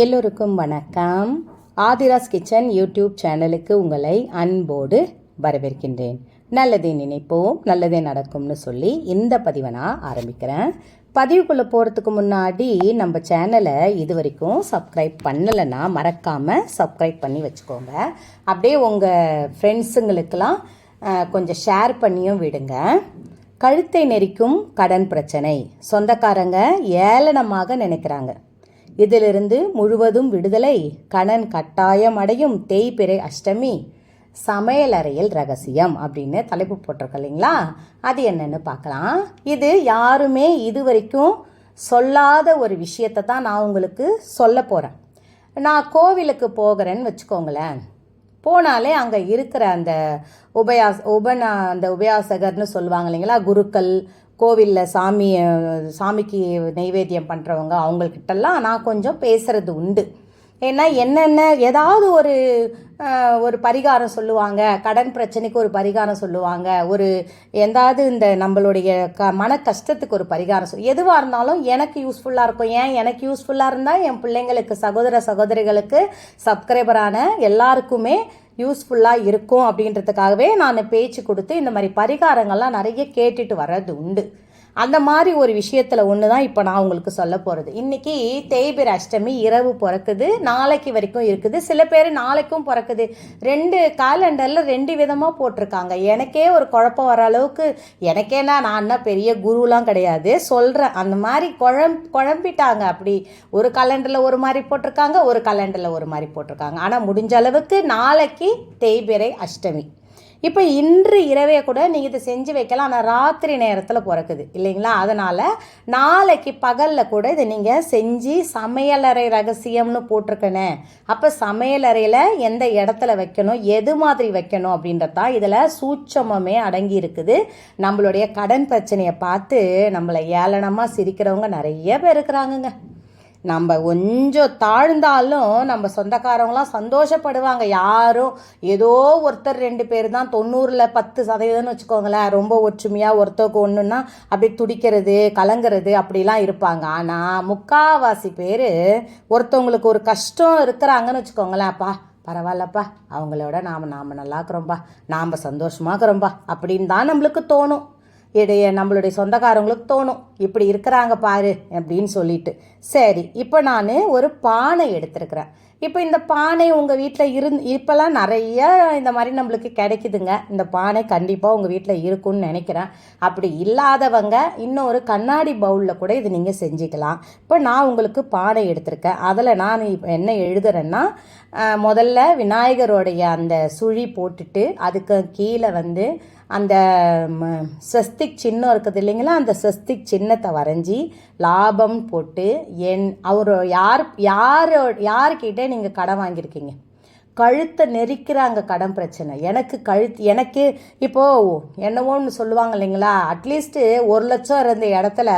எல்லோருக்கும் வணக்கம். Aadhira's kitchen YouTube சேனலுக்கு உங்களை அன்போடு வரவேற்கின்றேன். நல்லதே நினைப்போம் நல்லதே நடக்கும்னு சொல்லி இந்த பதிவை நான் ஆரம்பிக்கிறேன். பதிவுக்குள்ளே போகிறதுக்கு முன்னாடி நம்ம சேனலை இது வரைக்கும் சப்ஸ்கிரைப் பண்ணலைன்னா மறக்காமல் சப்ஸ்கிரைப் பண்ணி வச்சுக்கோங்க. அப்படியே உங்கள் ஃப்ரெண்ட்ஸுங்களுக்கெல்லாம் கொஞ்சம் ஷேர் பண்ணியும் விடுங்க. கழுத்தை நெரிக்கும் கடன் பிரச்சனை. சொந்தக்காரங்க ஏளனமாக நினைக்கிறாங்க. இதிலிருந்து முழுவதும் விடுதலை கணன் கட்டாயம் அடையும் தேய்பிறை அஷ்டமி சமையலறையில் ரகசியம் அப்படின்னு தலைப்பு போட்டிருக்கோம் இல்லைங்களா? அது என்னன்னு பார்க்கலாம். இது யாருமே இது வரைக்கும் சொல்லாத ஒரு விஷயத்தை தான் நான் உங்களுக்கு சொல்ல போகிறேன் நான் கோவிலுக்கு போகிறேன்னு வச்சுக்கோங்களேன். போனாலே அங்கே இருக்கிற அந்த உபயாஸ் உபனா அந்த உபயாசகர்னு சொல்லுவாங்க இல்லைங்களா? குருக்கள் கோவிலில் சாமியை சாமிக்கு நைவேத்தியம் பண்ணுறவங்க அவங்கக்கிட்டலாம் நான் கொஞ்சம் பேசுகிறது உண்டு. ஏன்னா என்னென்ன ஏதாவது ஒரு ஒரு பரிகாரம் சொல்லுவாங்க. கடன் பிரச்சனைக்கு ஒரு பரிகாரம் சொல்லுவாங்க. ஒரு எந்தாவது இந்த நம்மளுடைய க மன கஷ்டத்துக்கு ஒரு பரிகாரம் சொல் எதுவாக இருந்தாலும் எனக்கு யூஸ்ஃபுல்லாக இருக்கும். ஏன் எனக்கு யூஸ்ஃபுல்லாக இருந்தால் என் பிள்ளைங்களுக்கு சகோதர சகோதரிகளுக்கு சப்ஸ்கிரைபரான எல்லாருக்குமே யூஸ்ஃபுல்லாக இருக்கும் அப்படின்றதுக்காகவே நான் பேச்சு கொடுத்து இந்த மாதிரி பரிகாரங்கள்லாம் நிறைய கேட்டுட்டு வர்றது உண்டு அந்த மாதிரி ஒரு விஷயத்தில் ஒன்று தான் இப்போ நான் உங்களுக்கு சொல்ல போகிறது இன்றைக்கி தேய்பிர அஷ்டமி இரவு பிறக்குது நாளைக்கு வரைக்கும் இருக்குது. சில பேர் நாளைக்கும் பிறக்குது. ரெண்டு காலண்டரில் ரெண்டு விதமாக போட்டிருக்காங்க. எனக்கே ஒரு குழப்பம் வர அளவுக்கு எனக்கேனா நான் என்ன பெரிய குருலாம் கிடையாது. சொல்கிறேன் அந்த மாதிரி குழம் குழம்பிட்டாங்க அப்படி. ஒரு காலண்டரில் ஒரு மாதிரி போட்டிருக்காங்க ஒரு காலண்டரில் ஒரு மாதிரி போட்டிருக்காங்க. ஆனால் முடிஞ்ச அளவுக்கு நாளைக்கு தேய்பிரை அஷ்டமி. இப்போ இன்று இரவே கூட நீங்கள் இதை செஞ்சு வைக்கலாம். ஆனால் ராத்திரி நேரத்தில் பிறக்குது. இல்லைங்களா? அதனால் நாளைக்கு பகலில் கூட இதை நீங்கள் செஞ்சு சமையலறை ரகசியம்னு போட்டிருக்கனே. அப்போ சமையலறையில் எந்த இடத்துல வைக்கணும்? எது மாதிரி வைக்கணும்? அப்படின்றது தான் இதில் சூட்சமமே அடங்கி இருக்குது. நம்மளுடைய கடன் பிரச்சனையை பார்த்து நம்மளை ஏளனமாக சிரிக்கிறவங்க நிறைய பேர் இருக்கிறாங்கங்க. நம்ம கொஞ்சம் தாழ்ந்தாலும் நம்ம சொந்தக்காரவங்களாம் சந்தோஷப்படுவாங்க. யாரும் ஏதோ ஒருத்தர் ரெண்டு பேர் தான் தொண்ணூறில் பத்து சதவீதம்னு வச்சுக்கோங்களேன். ரொம்ப ஒற்றுமையாக ஒருத்தருக்கு ஒன்றுன்னா அப்படியே துடிக்கிறது கலங்குறது அப்படிலாம் இருப்பாங்க. ஆனால் முக்காவாசி பேர் ஒருத்தவங்களுக்கு ஒரு கஷ்டம் இருக்கிறாங்கன்னு வச்சுக்கோங்களேன். அப்பா பரவாயில்லப்பா. அவங்களோட நாம் நாம் நல்லா இருக்கிறோம்ப்பா நாம் சந்தோஷமாக இருக்கிறோம்ப்பா அப்படின்னு தான் நம்மளுக்கு தோணும். இடைய நம்மளுடைய சொந்தக்காரங்களுக்கு தோணும். இப்படி இருக்கிறாங்க பாரு அப்படின்னு சொல்லிட்டு. சரி இப்போ நான் ஒரு பானை எடுத்துருக்குறேன். இப்போ இந்த பானை உங்கள் வீட்டில் இருந்து இப்போல்லாம் நிறைய இந்த மாதிரி நம்மளுக்கு கிடைக்குதுங்க. இந்த பானை கண்டிப்பாக உங்கள் வீட்டில் இருக்கும்னு நினைக்கிறேன். அப்படி இல்லாதவங்க இன்னொரு கண்ணாடி பவுலில் கூட இது நீங்கள் செஞ்சுக்கலாம். இப்போ நான் உங்களுக்கு பானை எடுத்திருக்கேன். அதில் நான் இப்போ என்ன எழுதுறேன்னா முதல்ல விநாயகருடைய அந்த சுழி போட்டுட்டு அதுக்கு கீழே வந்து அந்த ம- ஸ்வஸ்திக் சின்னம் இருக்குது இல்லைங்களா? அந்த ஸ்வஸ்திக் சின்னத்தை வரைஞ்சி லாபம் போட்டு என் அவர் யார் யார் யார்கிட்ட நீங்கள் கடன் வாங்கியிருக்கீங்க? கழுத்தை நெரிக்கிறாங்க கடன் பிரச்சனை. எனக்கு கழுத்து எனக்கு இப்போது என்னவோன்னு சொல்லுவாங்க இல்லைங்களா? அட்லீஸ்ட்டு ஒரு லட்சம் இருந்த இடத்துல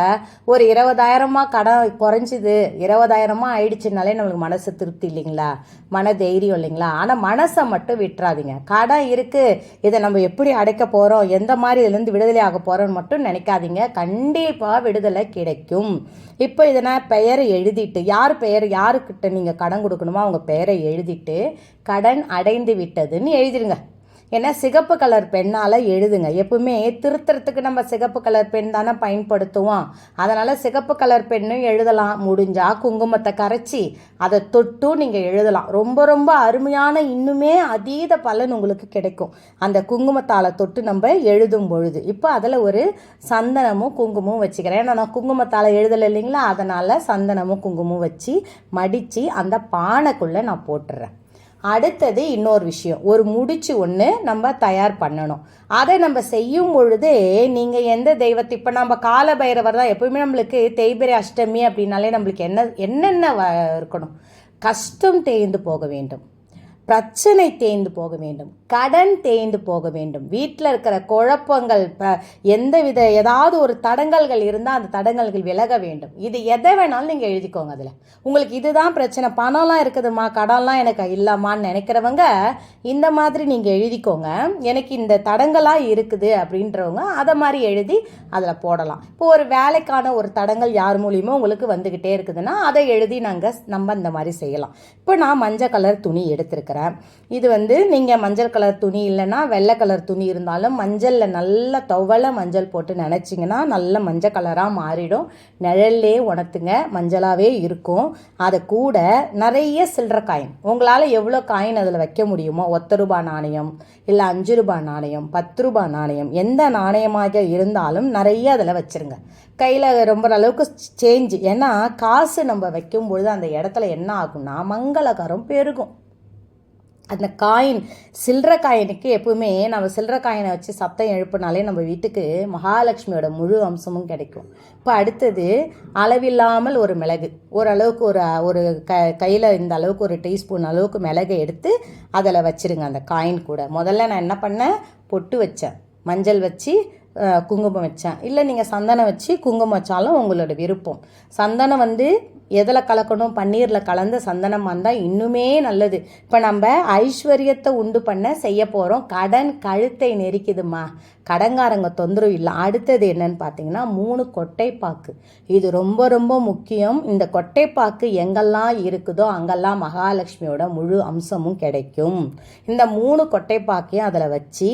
ஒரு இருபதாயிரமாக கடன் குறைஞ்சிது. இருபதாயிரமா ஆயிடுச்சுனாலே நம்மளுக்கு மனசு திருப்தி இல்லைங்களா? மன தைரியம் இல்லைங்களா? ஆனால் மனசை மட்டும் விட்டுறாதீங்க. கடன் இருக்குது இதை நம்ம எப்படி அடைக்க போகிறோம் எந்த மாதிரி இதுலேருந்து விடுதலை ஆக போகிறோம்னு மட்டும் நினைக்காதீங்க. கண்டிப்பாக விடுதலை கிடைக்கும். இப்போ இதனால் பெயரை எழுதிட்டு யார் பெயர் யாருக்கிட்ட நீங்கள் கடன் கொடுக்கணுமோ அவங்க பெயரை எழுதிட்டு கடன் அடைந்து விட்டதுன்னு எழுதிருங்க ஏன்னா சிகப்பு கலர் பெண்ணால் எழுதுங்க. எப்பவுமே திருத்துறதுக்கு நம்ம சிகப்பு கலர் பெண் தானே பயன்படுத்துவோம். அதனால் சிகப்பு கலர் பெண்ணும் எழுதலாம். முடிஞ்சா குங்குமத்தை கரைச்சி அதை தொட்டும் நீங்கள் எழுதலாம். ரொம்ப ரொம்ப அருமையான இன்னுமே அதீத பலன் உங்களுக்கு கிடைக்கும். அந்த குங்குமத்தால் தொட்டு நம்ம எழுதும் பொழுது. இப்போ அதில் ஒரு சந்தனமும் குங்குமமும் வச்சுக்கிறேன். ஏன்னா நான் குங்குமத்தால் எழுதலை இல்லைங்களா? அதனால் சந்தனமும் குங்குமமும் வச்சு மடித்து அந்த பானைக்குள்ளே நான் போட்டுறேன். அடுத்தது இன்னொரு விஷயம். ஒரு முடிச்சு ஒன்று நம்ம தயார் பண்ணணும். அதை நம்ம செய்யும் பொழுது நீங்கள் எந்த தெய்வத்தை இப்போ நம்ம கால பைரவர் தான் எப்பவுமே நம்மளுக்கு தேய்பிரை அஷ்டமி அப்படின்னாலே நம்மளுக்கு என்ன என்னென்ன வ- இருக்கணும்? கஷ்டம் தேய்ந்து போக வேண்டும். பிரச்சனை தேய்ந்து போக வேண்டும். கடன் தேய்ந்து போக வேண்டும். வீட்டில் இருக்கிற குழப்பங்கள் எந்த வித ஏதாவது ஒரு தடங்கல்கள் இருந்தால் அந்த தடங்கல்கள் விலக வேண்டும். இது எதை வேணாலும் நீங்கள் எழுதிக்கோங்க அதில். உங்களுக்கு இதுதான் பிரச்சனை. பணம்லாம் இருக்குதுமா கடன்லாம் எனக்கு இல்லைம்மான்னு நினைக்கிறவங்க இந்த மாதிரி நீங்கள் எழுதிக்கோங்க. எனக்கு இந்த தடங்களாக இருக்குது அப்படின்றவங்க அதை மாதிரி எழுதி அதில் போடலாம். இப்போ ஒரு வேலைக்கான ஒரு தடங்கள் யார் மூலியமோ உங்களுக்கு வந்துக்கிட்டே இருக்குதுன்னா அதை எழுதி நாங்கள் நம்ம இந்த மாதிரி செய்யலாம். இப்போ நான் மஞ்சள் கலர் துணி எடுத்திருக்கிறேன். இது வந்து நீங்கள் மஞ்சள் கலர் துணி இல்லைன்னா வெள்ளை கலர் துணி இருந்தாலும் மஞ்சளில் நல்ல துவலை மஞ்சள் போட்டு நினச்சிங்கன்னா நல்ல மஞ்சள் கலராக மாறிடும். நிழல்லே உணர்த்துங்க மஞ்சளாகவே இருக்கும். அதை கூட நிறைய சில்லற காயின். உங்களால் எவ்வளோ காயின் அதில் வைக்க முடியுமோ ஒத்த ரூபா நாணயம் இல்லை அஞ்சு ரூபா நாணயம் பத்து ரூபா நாணயம் எந்த நாணயமாக இருந்தாலும் நிறைய அதில் வச்சுருங்க. கையில் ரொம்ப அளவுக்கு சேஞ்சு ஏன்னா காசு நம்ம வைக்கும் பொழுது அந்த இடத்துல என்ன ஆகும்னா மங்களகரம் பெருகும். அந்த காயின் சில்லற காயினுக்கு எப்பவுமே நம்ம சில்லற காயினை வச்சு சத்தம் எழுப்புனாலே நம்ம வீட்டுக்கு மகாலட்சுமியோட முழு அம்சமும் கிடைக்கும். இப்போ அடுத்தது அளவில்லாமல் ஒரு மிளகு. ஓரளவுக்கு ஒரு ஒரு க கையில் இந்த அளவுக்கு ஒரு டீஸ்பூன் அளவுக்கு மிளகை எடுத்து அதில் வச்சிருங்க அந்த காயின் கூட. முதல்ல நான் என்ன பண்ணேன்? பொட்டு வச்சேன். மஞ்சள் வச்சு குங்குமம் வச்சேன். இல்லை நீங்கள் சந்தனம் வச்சு குங்குமம் வச்சாலும் உங்களோட விருப்பம். சந்தனம் வந்து எதில் கலக்கணும்? பன்னீரில் கலந்த சந்தனம் வந்தால் இன்னுமே நல்லது. இப்போ நம்ம ஐஸ்வர்யத்தை உண்டு பண்ண செய்ய போகிறோம் கடன் கழுத்தை நெரிக்குதுமா கடங்காரங்க தொந்தரவு இல்லை. அடுத்தது என்னன்னு பார்த்தீங்கன்னா மூணு கொட்டைப்பாக்கு. இது ரொம்ப ரொம்ப முக்கியம். இந்த கொட்டைப்பாக்கு எங்கெல்லாம் இருக்குதோ அங்கெல்லாம் மகாலட்சுமியோட முழு அம்சமும் கிடைக்கும். இந்த மூணு கொட்டைப்பாக்கையும் அதில் வச்சு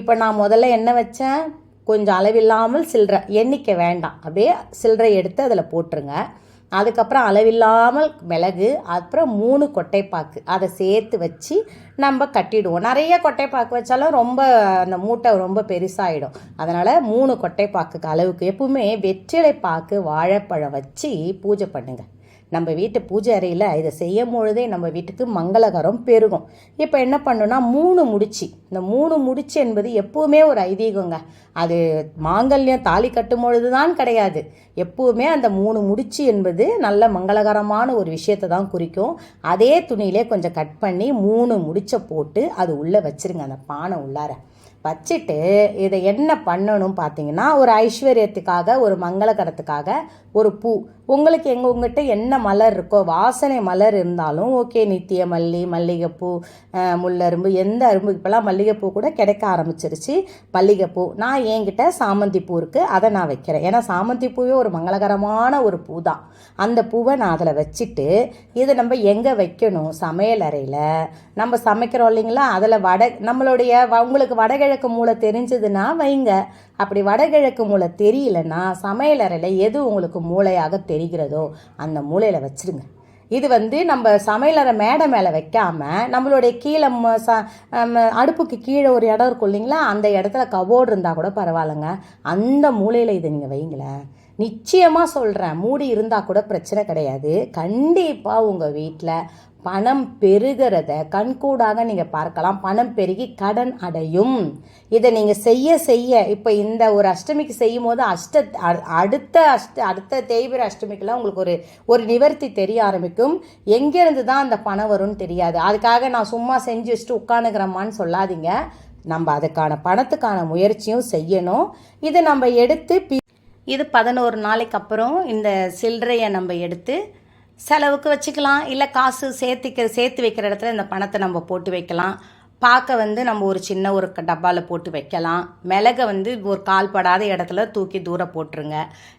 இப்போ நான் முதல்ல என்ன வச்சேன்? கொஞ்சம் அளவில்லாமல் சில்லற எண்ணிக்கை வேண்டாம். அப்படியே சில்லறை எடுத்து அதில் போட்டுருங்க. அதுக்கப்புறம் அளவில்லாமல் மிளகு அப்புறம் மூணு கொட்டைப்பாக்கு. அதை சேர்த்து வச்சு நம்ம கட்டிடுவோம். நிறைய கொட்டைப்பாக்கு வச்சாலும் ரொம்ப அந்த மூட்டை ரொம்ப பெருசாகிடும் அதனால் மூணு கொட்டைப்பாக்குக்கு அளவுக்கு. எப்பவுமே வெற்றிலை பாக்கு வாழைப்பழம் வச்சு பூஜை பண்ணுங்கள் நம்ம வீட்டு பூஜை அறையில் இதை செய்யும் பொழுதே நம்ம வீட்டுக்கு மங்களகரம் பெருகும். இப்போ என்ன பண்ணுன்னா மூணு முடிச்சு. இந்த மூணு முடிச்சு என்பது எப்பவுமே ஒரு ஐதீகங்க. அது மாங்கல்யம் தாலி கட்டும் பொழுது தான் கிடையாது. எப்பவுமே அந்த மூணு முடிச்சு என்பது நல்ல மங்களகரமான ஒரு விஷயத்தை தான் குறிக்கும். அதே துணியிலே கொஞ்சம் கட் பண்ணி மூணு முடிச்சை போட்டு அது உள்ளே வச்சிருங்க அந்த பானை உள்ளார. வச்சுட்டு இதை என்ன பண்ணணும் பார்த்தீங்கன்னா ஒரு ஐஸ்வர்யத்துக்காக ஒரு மங்களகரத்துக்காக ஒரு பூ. உங்களுக்கு எங்கள் உங்ககிட்ட என்ன மலர் இருக்கோ வாசனை மலர் இருந்தாலும் ஓகே நித்திய மல்லி மல்லிகைப்பூ அஹ், முல்லரும்பு எந்த அரும்பு இப்போலாம் மல்லிகைப்பூ கூட கிடைக்க ஆரம்பிச்சிருச்சு. மல்லிகைப்பூ நான் என்கிட்ட சாமந்தி பூ இருக்குது அதை நான் வைக்கிறேன். ஏன்னா சாமந்தி பூவே ஒரு மங்களகரமான ஒரு பூ தான் அந்த பூவை நான் அதில் வச்சுட்டு இதை நம்ம எங்கே வைக்கணும்? சமையல் அறையில். நம்ம சமைக்கிறோம் இல்லைங்களா? அதில் வட நம்மளுடைய வ- உங்களுக்கு தென்கிழக்கு மூளை தெரிஞ்சதுன்னா வைங்க. அப்படி வடகிழக்கு மூளை தெரியலன்னா சமையலறையில் எது உங்களுக்கு மூளையாக தெரிகிறதோ அந்த மூலையில் வச்சிருங்க. இது வந்து நம்ம சமையலறை மேடை மேலே வைக்காமல் நம்மளுடைய கீழே ம- ச- அடுப்புக்கு கீழே ஒரு இடம் இருக்கும் இல்லைங்களா? அந்த இடத்துல கபோர்டு இருந்தால் கூட பரவாயில்லைங்க. அந்த மூலையில் இதை நீங்கள் வைங்களேன். நிச்சயமாக சொல்கிறேன் மூடி இருந்தால் கூட பிரச்சனை கிடையாது. கண்டிப்பாக உங்கள் வீட்டில் பணம் பெருகிறத கண்கூடாக நீங்கள் பார்க்கலாம். பணம் பெருகி கடன் அடையும். இதை நீங்கள் செய்ய செய்ய இப்போ இந்த ஒரு அஷ்டமிக்கு செய்யும் போது அஷ்ட அடுத்த அஷ்ட அடுத்த தேய்பிர அஷ்டமிக்கெலாம் உங்களுக்கு ஒரு ஒரு நிவர்த்தி தெரிய ஆரம்பிக்கும். எங்கேருந்து தான் அந்த பணம் வரும்னு தெரியாது. அதுக்காக நான் சும்மா செஞ்சு வச்சுட்டு உட்காந்துக்கிறோமான்னு சொல்லாதீங்க. நம்ம அதுக்கான பணத்துக்கான முயற்சியும் செய்யணும். இதை நம்ம எடுத்து பி இது பதினோரு நாளைக்கு அப்புறம் இந்த சில்லறையை நம்ம எடுத்து செலவுக்கு வச்சுக்கலாம். இல்லை காசு சேர்த்துக்க சேர்த்து வைக்கிற இடத்துல இந்த பணத்தை நம்ம போட்டு வைக்கலாம். பார்க்க வந்து நம்ம ஒரு சின்ன ஒரு டப்பாவில் போட்டு வைக்கலாம். மிளகை வந்து ஒரு கால் படாத இடத்துல தூக்கி தூரம் போட்டுருங்க.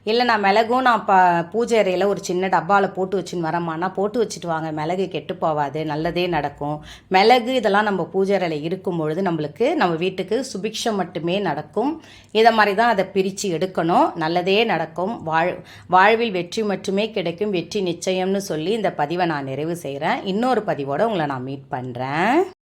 இல்லை நான் மிளகும் நான் ப பூஜை அறையில் ஒரு சின்ன டப்பாவில் போட்டு வச்சுன்னு வரமானா போட்டு வச்சுட்டு வாங்க. மிளகு கெட்டு போகாது நல்லதே நடக்கும். மிளகு இதெல்லாம் நம்ம பூஜை அறையில் இருக்கும் பொழுது நம்மளுக்கு நம்ம வீட்டுக்கு சுபிக்ஷம் மட்டுமே நடக்கும். இதை மாதிரி தான் அதை பிரித்து எடுக்கணும். நல்லதே நடக்கும். வாழ் வாழ்வில் வெற்றி மட்டுமே கிடைக்கும். வெற்றி நிச்சயம்னு சொல்லி இந்த பதிவை நான் நிறைவு செய்கிறேன் இன்னொரு பதிவோடு உங்களை நான் மீட் பண்ணுறேன்